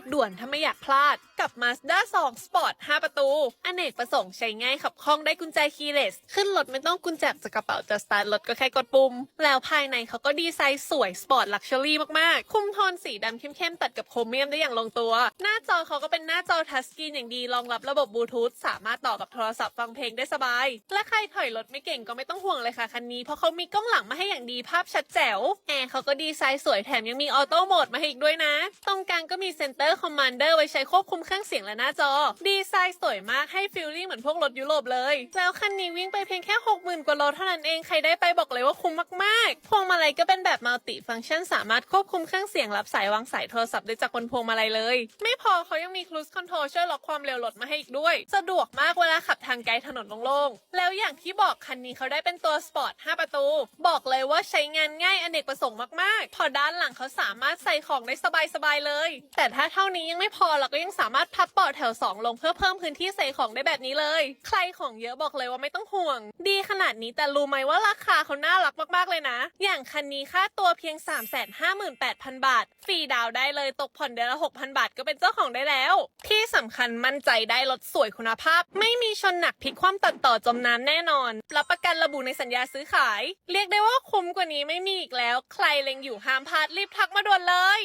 บด่วนถ้าไม่อยากพลาด กับ Mazda 2 Sport 5 ประตู อเนกประสงค์ใช้ง่ายขับคล่องได้กุญแจคีย์เลส ขึ้นรถไม่ต้องกุญแจจากกระเป๋าจะสตาร์ทรถก็แค่กดปุ่ม แล้วภายในเขาก็ดีไซน์สวยสปอร์ตลักชัวรี่มากๆ คุมโทนสีดำเข้มๆ ตัดกับโครเมียมได้อย่างลงตัว หน้าจอเขาก็เป็นหน้าจอทัชสกรีนอย่างดีรองรับระบบบลูทูธสามารถต่อกับโทรศัพท์ฟังเพลงได้สบาย และใครถอยรถไม่เก่งก็ไม่ต้องห่วงเลยค่ะคันนี้เพราะเขามีกล้องหลังมาให้อย่างดีภาพชัดแจ๋วแอร์เขาก็ดีไซน์สวยแถมยังมีออโต้โหมดมาให้อีกด้วยนะ ตรงกลางก็มีเซนเตอร์คอมมานเดอร์ไว้ใช้ควบคุมเครื่องเสียงและหน้าจอ ดีไซน์สวยมากให้ฟีลลิ่งเหมือนพวกรถยุโรปเลย แล้วคันนี้วิ่งไปเพียงแค่ 60,000 กว่าโลเท่านั้นเอง ใครได้ไปบอกเลยว่าคุ้มมาก ๆ พวงมาลัยก็เป็นแบบมัลติฟังก์ชันสามารถควบคุมเครื่องเสียงรับสายวางสายโทรศัพท์ได้จากบนพวงมาลัยเลย ไม่พอเขายังมีค i ู e คอนโทรลช่วยล็อกความเร็วรถมาให้อีกด้วย สะดวกมากเวลาขับทางไกลถนนโล่งๆแล้วอย่างที่บอกคันนี้เขาได้เป็นตัวสปอร์ต5ประตู บอกเลยว่าใช้งานง่ายอเนกประสงค์มากๆ พอด้านหลังเขาสามารถใส่ของได้สบายๆเลย แต่ถ้าเท่านี้ยังไม่พอเราก็ยังสามารถพับเบาะแถว 2 ลงเพื่อเพิ่มพื้นที่ใส่ของได้แบบนี้เลย ใครของเยอะบอกเลยว่าไม่ต้องห่วง ดีขนาดนี้แต่รู้ไหมว่าราคาเขาน่ารักมากๆเลยนะ อย่างคันนี้ค่าตัวเพียง 358,000 บาท ฟรีดาวได้เลยตกผ่อนเดือนละ 6,000 บาทก็เป็นเจ้าของได้แล้ว ที่สำคัญมั่นใจได้รถสวยคุณภาพ ไม่มีชนหนักพลิกคว่ำตัดต่อจมน้ำแน่นอน รับประกันระบุในสัญญาซื้อขาย เรียกได้ว่าคุ้มกว่านี้ไม่มีอีกแล้ว ใครเล็งอยู่ห้ามพลาดรีบทักมาด่วนเลย